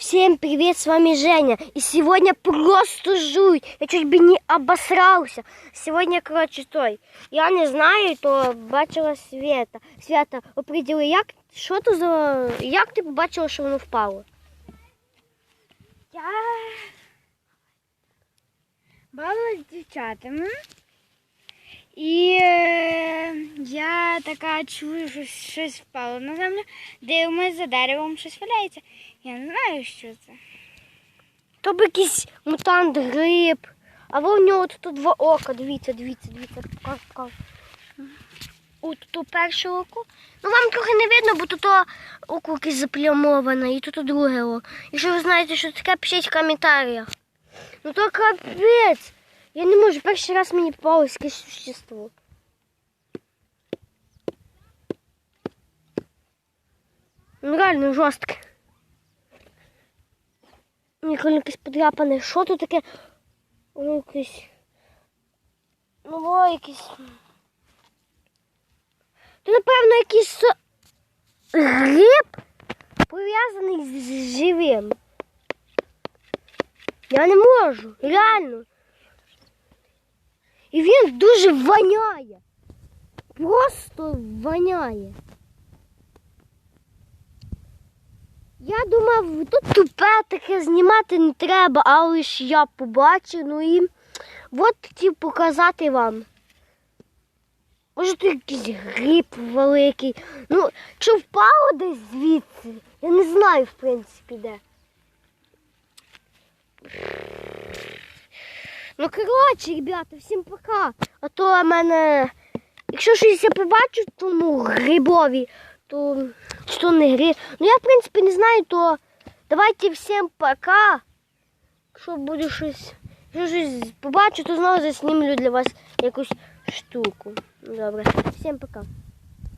Всем привет, с вами Женя. И сегодня просто жуй. Я чуть бы не обосрался. Сегодня, короче, той. Я не знаю, то бачила Света. Свята, оприділи, як, що то за... Як ти побачила, що воно впало? Я бавилась з дівчатами. І е, я така чую, що щось впало на землю, дивимось за деревом, щось валяється. Я не знаю, що це. То б якийсь мутант гриб. А в нього тут два ока. Дивіться, дивіться, дивіться. Покажу, покажу. О, тут перше око. Ну вам трохи не видно, бо тут око якесь заплямоване, і тут друге око. Якщо ви знаєте, що таке, пишіть в коментарях. Ну то капець. Я не можу, перший раз мені попалось якесь существо. Ну реально жорстке. Ніколи якесь подряпане. Що тут таке? Воно. Ну, во якесь. Це, напевно, якийсь гриб пов'язаний з живим. Я не можу, реально. І він дуже воняє. Просто воняє. Я думав, тут тупе таке знімати не треба, але ж я побачив, ну і от хотів показати вам. Може тут якийсь гриб великий. Ну, чи впало десь звідси? Я не знаю, в принципі, де. Ну, коротше, ребята, всім пока. А то в мене. Якщо щось я побачу тому грибові, то что не гриб. Ну я в принципі не знаю, то давайте всім пока. Якщо буде щось. Побачу, то знову заснімлю для вас якусь штуку. Добре. Всім пока.